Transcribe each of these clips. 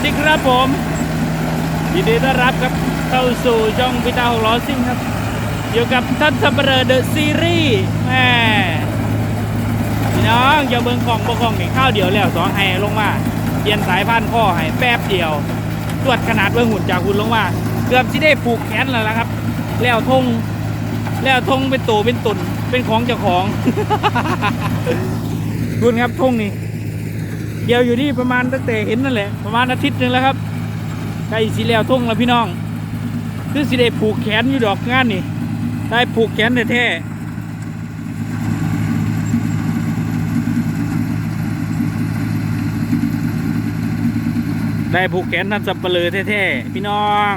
วัสดีครับผม ยินดีต้อนรับครับเข้าสู่ช่องพิตาหกล้อซิ่งครับ อยู่กับท่านสัมเปรอเดอะซีรีส์แม่พี่น้องอย่าเบิ่งของบ่ของนี่ข้าวเดียวแล้วสองให้ลงมาเปลี่ยนสายพันธุ์ข้อให้แป๊บเดียวตรวจขนาดเบิ่งหุ่นจากหุ่นลงมา เกือบที่ได้ผูกแขนแล้วละครับ แล้วทงแล้วทงเป็นตัวเป็นตุนเป็นของเจ้าของคุณครับทงนี่ เดียวอยู่นี่ประมาณตั้งแต่เห็นนั่นแหละ ประมาณอาทิตย์หนึ่งแล้วครับใกล้สิแล้วทุ่งแล้วพี่น้อง คือสิได้ผูกแขนอยู่ดอกงานนี่ ได้ผูกแขนแท้ได้ผูกแขนนั่นสับเปลือแท้ๆพี่น้อง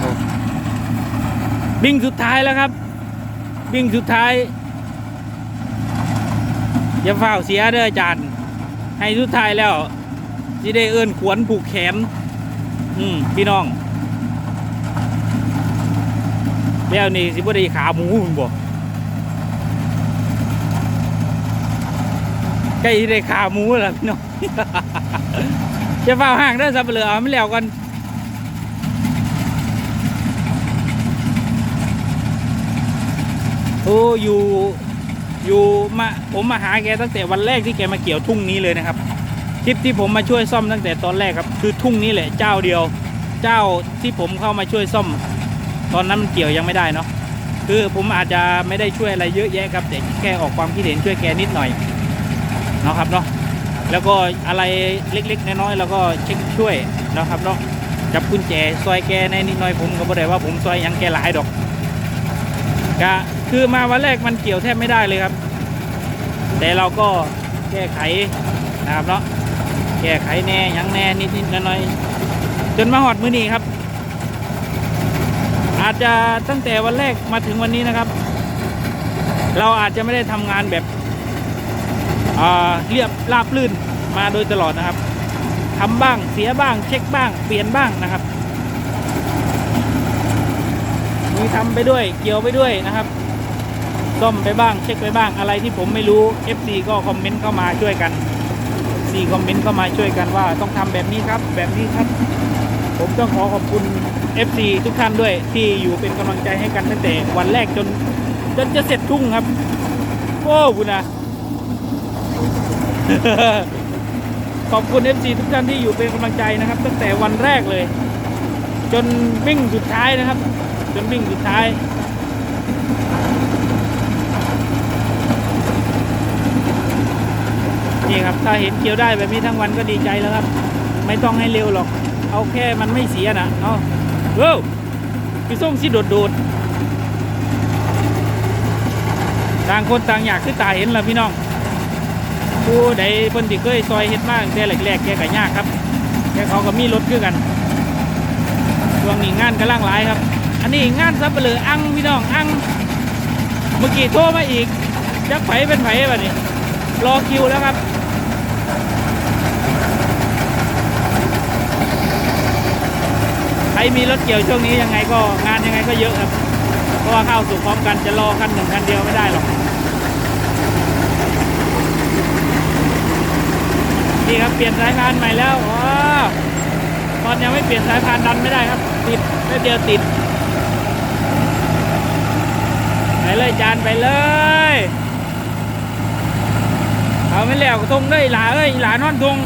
อบิ่งสุดท้ายแล้วครับ บิ่งสุดท้าย อย่าเฝ้าเสียเด้ออาจารย์ ให้สุดท้ายแล้วสิได้เอื้อนขวนผูกแขน อืมพี่น้อง แล้วนี่สิบ่ได้ขาหมูมึงบอกใกล้ได้ขาหมูแล้วพี่น้องจะเฝ้าห่างเด้สับเปลือไม่แล้วกันโอ้อยู่ อยู่มาผมมาหาแกตั้งแต่วันแรกที่แกมาเกี่ยวทุ่งนี้เลยนะครับคลิปที่ผมมาช่วยซ่อมตั้งแต่ตอนแรกครับ คือทุ่งนี้แหละเจ้าเดียว เจ้าที่ผมเข้ามาช่วยซ่อม ตอนนั้นมันเกี่ยวยังไม่ได้เนาะคือผมอาจจะไม่ได้ช่วยอะไรเยอะแยะครับแต่แค่ออกความคิดเห็นช่วยแกนิดหน่อยเนาะครับเนาะแล้วก็อะไรเล็กๆน้อยๆเราก็เช็คช่วยเนาะครับเนาะจับกุญแจซอยแกในนิดหน่อยผมก็บ่ได้ว่าผมซอยยังแกหลายดอกกะ คือมาวันแรกมันเกี่ยวแทบไม่ได้เลยครับ แต่เราก็แก้ไขนะครับเนาะแก้ไขแน่ยังแน่นิดนิดๆหน่อยๆจนมาหอดมือนี้ครับ อาจจะตั้งแต่วันแรกมาถึงวันนี้นะครับ เราอาจจะไม่ได้ทำงานแบบเรียบราบลื่นมาโดยตลอดนะครับทำบ้างเสียบ้างเช็คบ้าง เปลี่ยนบ้างนะครับ มีทำไปด้วยเกี่ยวไปด้วยนะครับ ซ่อมไปบ้างเช็คไปบ้างอะไรที่ผมไม่รู้ FC ก็คอมเมนต์เข้ามาช่วยกัน FC คอมเมนต์เข้ามาช่วยกันว่าต้องทำแบบนี้ครับ แบบนี้ครับ ผมต้องขอขอบคุณ FC ทุกท่านด้วยที่อยู่เป็นกำลังใจให้กันตั้งแต่วันแรกจนจนจะเสร็จทุ่งครับ โอ้คุณนะขอบคุณ FC ทุกท่านที่อยู่เป็นกำลังใจนะครับ ตั้งแต่วันแรกเลย จนวิ่งสุดท้ายนะครับ จนวิ่งสุดท้าย นี่ครับถ้าเห็นเกี่ยวได้แบบนี้ทั้งวันก็ดีใจแล้วครับ ไม่ต้องให้เร็วหรอก เอาแค่มันไม่เสียนะเอาเว้าพี่ส้มสิโดดโดดต่างคนต่างอยากคือตาเห็นละพี่น้องผู้ใดเพิ่นที่เคยซอยเฮ็ดมากแต่แรกๆแกก็ยากครับแกเขาก็มีรถคือกันช่วงนี้งานกำลังหลายครับ อันนี้งานซับเปลืออังพี่น้องอังเมื่อกี้โทรมาอีกจักไผเป็นไผแบบนี้รอคิวแล้วครับ ใคร มีรถเกี่ยวช่วงนี้ยังไงก็งานยังไงก็เยอะครับ เพราะว่าเข้าสู่พร้อมกันจะรอคันหนึ่งคันเดียวไม่ได้หรอก นี่ครับเปลี่ยนสายพานใหม่แล้วอ๋อตอนยังไม่เปลี่ยนสายพานดันไม่ได้ครับ ติดแป๊บเดียวติด ไปเลยจานไปเลย เอาไม่แล้วก็ทงได้หลาเอ้ยหลานอนทง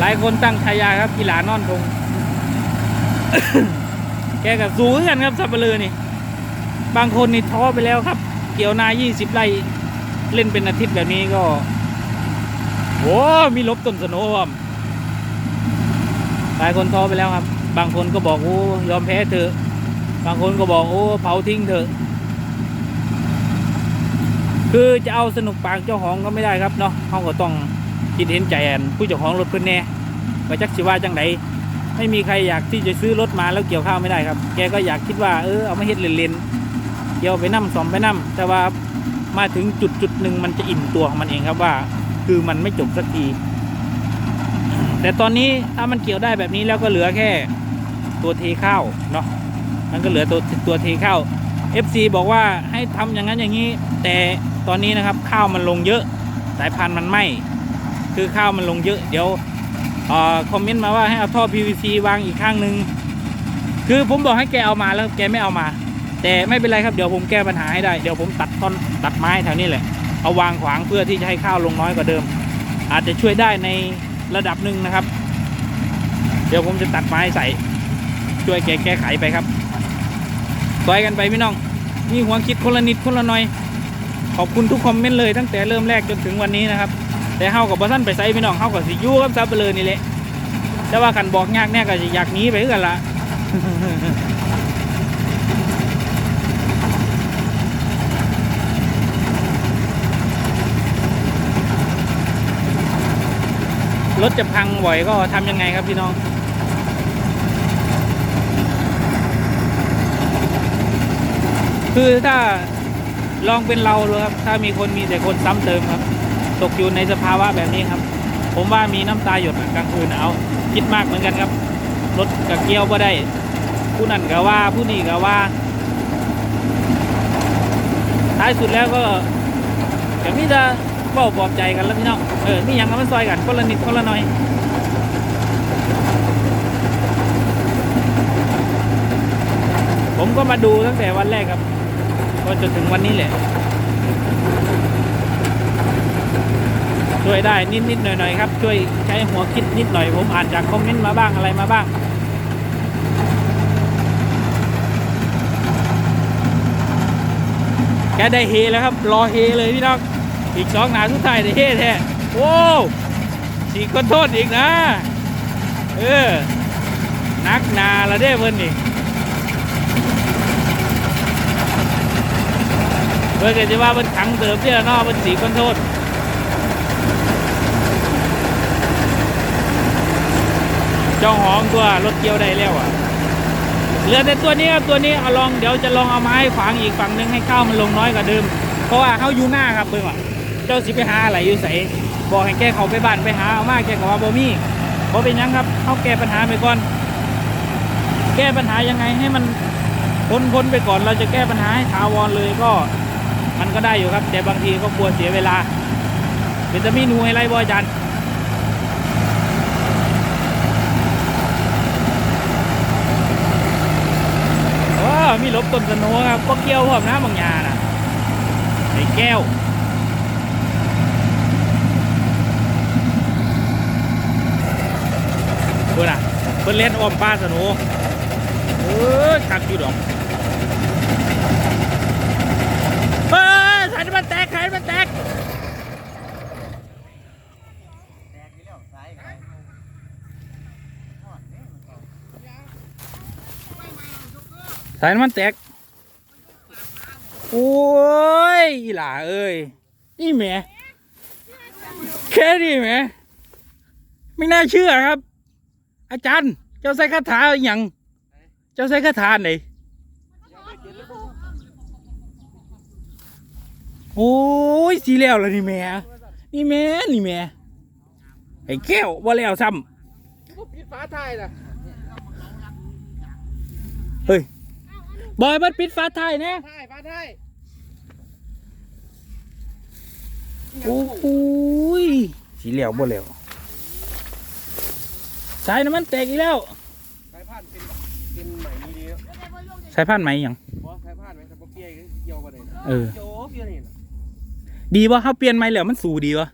หลายคนตั้งฉายาครับกีฬานอนทงแกกับสูงกันครับสับเปลือนี่ บางคนนี่ท้อไปแล้วครับ เกี่ยวนา20ไร่เล่นเป็นอาทิตย์แบบนี้ก็โอ้มีลบต้นสนว์อะหลายคนท้อไปแล้วครับ บางคนก็บอกโอ้ยอมแพ้เถอะ บางคนก็บอกโอ้เผาทิ้งเถอะ คือจะเอาสนุกปากเจ้าของก็ไม่ได้ครับเนาะเขาก็ต้อง คิดเห็นใจอันผู้เจ้าของรถเพื่อนแน่ว่าจักสิว่าจังไดไม่มีใครอยากที่จะซื้อรถมาแล้วเกี่ยวข้าวไม่ได้ครับ แกก็อยากคิดว่าเออเอามาเฮ็ดเล่นๆเกี่ยวไปนั่มสอมไปนั่มแต่ว่ามาถึงจุดจุดหนึ่งมันจะอิ่มตัวของมันเองครับว่า คือมันไม่จบสักทีแต่ตอนนี้ถ้ามันเกี่ยวได้แบบนี้แล้วก็เหลือแค่ตัวเทข้าวเนาะมันก็เหลือตัวตัวเทข้าว FC บอกว่าให้ทำอย่างนั้นอย่างนี้ แต่ตอนนี้นะครับข้าวมันลงเยอะสายพันธุ์มันไหม คือข้าวมันลงเยอะ เดี๋ยวอคอมเมนต์มาว่าให้เอาท่อ PVC วางอีกข้างหนึ่งคือผมบอกให้แกเอามาแล้วแกไม่เอามา แต่ไม่เป็นไรครับเดี๋ยวผมแก้ปัญหาให้ได้ เดี๋ยวผมตัดท่อนตัดไม้แถวนี้แหละเอาวางขวางเพื่อที่จะให้ข้าวลงน้อยกว่าเดิม อาจจะช่วยได้ในระดับหนึ่งนะครับ เดี๋ยวผมจะตัดไม้ใส่ ช่วยแกแก้ไขไปครับซอยกันไปพี่น้องมีหัวคิดคนละนิดคนละหน่อย ขอบคุณทุกคอมเมนต์เลยตั้งแต่เริ่มแรกจนถึงวันนี้นะครับ แต่เฮากับบัท่านไปไซพี่น้องเฮากับสิอยูกับซับเบลอนี่แหละแต่ว่ากันบอกยากแน่ก็จะอยากหนีไปคือกันละรถจะพังบ่อยก็ทำยังไงครับพี่น้องคือถ้าลองเป็นเราดูครับ ถ้ามีคนมีแต่คนซ้ำเติมครับ ตกอยู่ในสภาวะแบบนี้ครับ ผมว่ามีน้ำตาหยดกลางคืนเอาคิดมากเหมือนกันครับรถกับเกี้ยวก็ได้ ผู้นั่นก็ว่าผู้นี่ก็ว่า ท้ายสุดแล้วก็อย่างนี้จะเบ้าปลอบใจกันแล้วพี่น้องเออมีอย่างก็มาซอยกันคนละนิดคนละหน่อยผมก็มาดูตั้งแต่วันแรกครับ ก็จนถึงวันนี้แหละ ช่วยได้นิดนิดๆหน่อยหน่อยๆครับ ช่วยใช้หัวคิดนิดหน่อย ผมอ่านจากคอมเมนต์มาบ้างอะไรมาบ้างแกได้เฮแล้วครับ รอเฮเลยพี่น้องอีกสองหนาทุกทายได้เฮแท้โอ้สีก็โทษอีกนะ เออ นักนาละเด้เพิ่นนี่เพื่อจะว่ามันขังเติมที่ละนอกมันสีคนโทษ เจ้าหองตัวรถเกี่ยวได้แล้วอะเหลือแต่ตัวนี้ครับตัวนี้เอาลองเดี๋ยวจะลองเอาไม้ขวางอีกฝั่งหนึงให้ข้าวมันลงน้อยกว่าเดิม เพราะว่าเขาอยู่หน้าครับเบิ่งว่าเจ้าสิไปหาอะไรอยู่ใส่บอกให้แกเขาไปบ้านไปหาเอามาแกก็ว่าบ่มีบ่เป็นยังครับเขาแก้ปัญหาไปก่อน แก้ปัญหายังไงให้มันพ้นพ้นไปก่อนเราจะแก้ปัญหาให้ถาวรเลยก็ มันก็ได้อยู่ครับ แต่บางทีก็กลัวเสียเวลาเป็นจะมีหนูให้ไรบอาจารย์โอ้ มีลบต้นสนุครับก็เกี่ยวพร้อมน้ำบางยาน่ะไอ้แก้วเพื่อนอะเพื่อนเล่นอ้อมป้าสนุเออขักอยู่ดอกเฮ้ยสายมันแตกสายมันแตก สายมันแตก โอ้ยอีหล่าเอ้ยนี่แหม่แค่นี้แหม่ไม่น่าเชื่อครับ อาจารย์ เจ้าใส่คาถาอหย่าง เจ้าใส่คาถาไหนโอ้ยสีแล้วแล้วนี่แม่นี่แม่นี่แม่ไอ้แก้วว่าแล้วซ้ปิดฝาไทยนะำเฮ้ย บอยมันปิดฟ้าท้ายนะไทยฝาไทยโอ้โหยสีแล้วบ่แล้วสายน้ำมันแตกอีกแล้ว สายพานเป็นเป็นใหม่ดีๆเนาะสายพันธุ์ไหมหยังเพราะสายพานไหมสายเปียกเกี่ยวกันเลยนะเออ โจ๊กเกี่ยวนี่นะดีวะเขาเปลี่ยนไหมแล้วมันสูดีวะ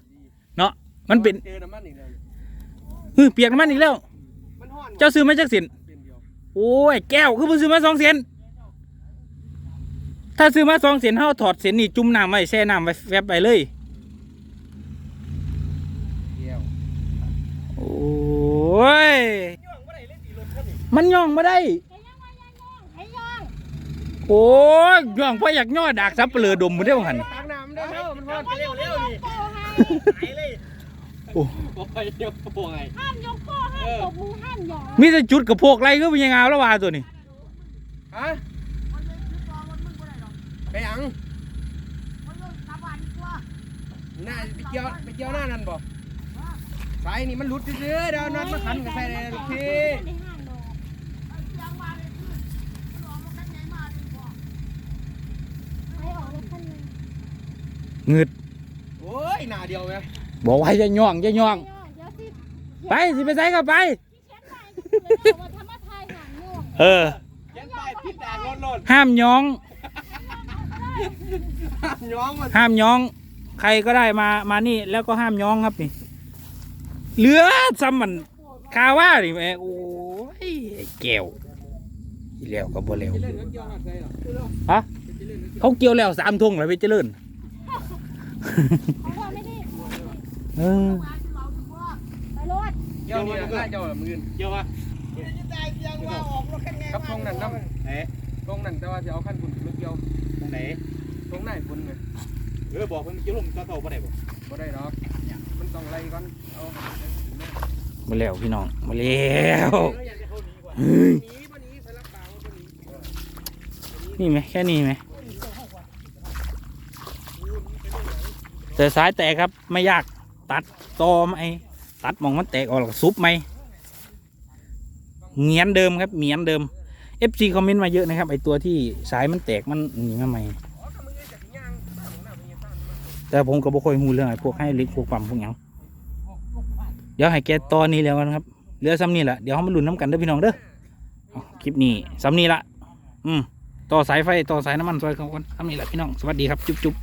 เนาะมันเป็นเจอน้ำมันอีกแล้วเฮ้ยเปียกน้ำมันอีกแล้ว มันห่อนเจ้าซื้อมาจากสินเป็นเดียวโอ้ยแก้วคือเพิ่งซื้อมาสองเซน ถ้าซื้อมาสองเซนเฮาถอดเซนนี่จุ่มน้ำไว้แช่น้ำไว้แฟบไปเลย เกี่ยวโอ้ย มันย่องมาได้ โอ้ยย่องเพราะอยากย่อดากซับเปลือดมมันได้บ้างหัน ตักน้ำได้เร็วมันห่อนไปเร็วเร็วนี่ไหนเลยโอ้ โอ้ยเดี๋ยวโป่งไงห้ามยกโป้ห้ามตบมือห้ามหยองมีแต่จุดกับพวกไรก็เป็นยังไงแล้วว่าตัวนี้ฮะ ไปหยังหน้าไปเกี่ยวไปเกี่ยวหน้านั่นบ่สายนี่มันหลุดซื้อๆเดี๋ยวน็อตมาขันกับใส่เลยลูกพี่ในห้างดอกไปออกรถคันหนึงงืดโอ้ยหน้าเดียวไหมบอกว่าจะย่องจะย่องเดี๋ยวสิไปสิไปใส่ก็ไปที่เขียนไปก็คือเลยว่าธรรมทายหางย่องเออเขียนป้ายพิษแดงรถรถห้ามย้อง ย้องมันห้ามย้อง ใครก็ได้มามานี่ แล้วก็ห้ามย้องครับนี่เหลือซ้ำมันคาว่านี่แม่โอ้ยไอ้แก้วอีแล้วก็บ่แล้วเล่นรถย้อนใส่หรอฮะเขาเกี่ยวแล้วสามทุ่งแล้วไปเจริญเขาว่าไม่ได้เออไปรถเกี่ยวนี่นะเจ้ามือเกี่ยววะกับทงนั่นน้ำไห นทงนั่นแต่ว่าจะเอาขั้นคุณไม่เกี่ยวตรงไหนทงไหนคุณไงเออบอกเพิ่นเกี่ยวลมก็เท่าบ่ได้บ่บ่ได้ดอกมันต้องอะไรก่อนเอามาแล้วพี่น้องมาแล้วหนีบ่หนีใส่ลักปางบ่หนีนี่ไหมแค่นี้ไหมแต่สายแตกครับไม่ยากตัดตอไหมตัดหมองมันแตกออกแล้วก็ซุปไหมเหมียนเดิมครับเหมียนเดิม FC คอมเมนต์มาเยอะนะครับไอตัวที่สายมันแตกมันหนีมาใหม่อ๋อถ้ามึงจะย่างของหน้ามึงจะตั้งมาแต่ผมก็บ่ค่อยหูเรื่องไอ้พวกให้ลิกพวกปั๊มพวกหยังเดี๋ยวให้แกตอนนี้แล้วกันครับเหลือซ้ำนี่แหละเดี๋ยวเขามาลุ้นน้ำกันเด้อพี่น้องเด้อคลิปนี้ซ้ำนี่ละอืมต่อสายไฟต่อสายน้ำมันซอยเขากันซ้ำนี่แหละพี่น้องสวัสดีครับจุ๊บจุ๊บ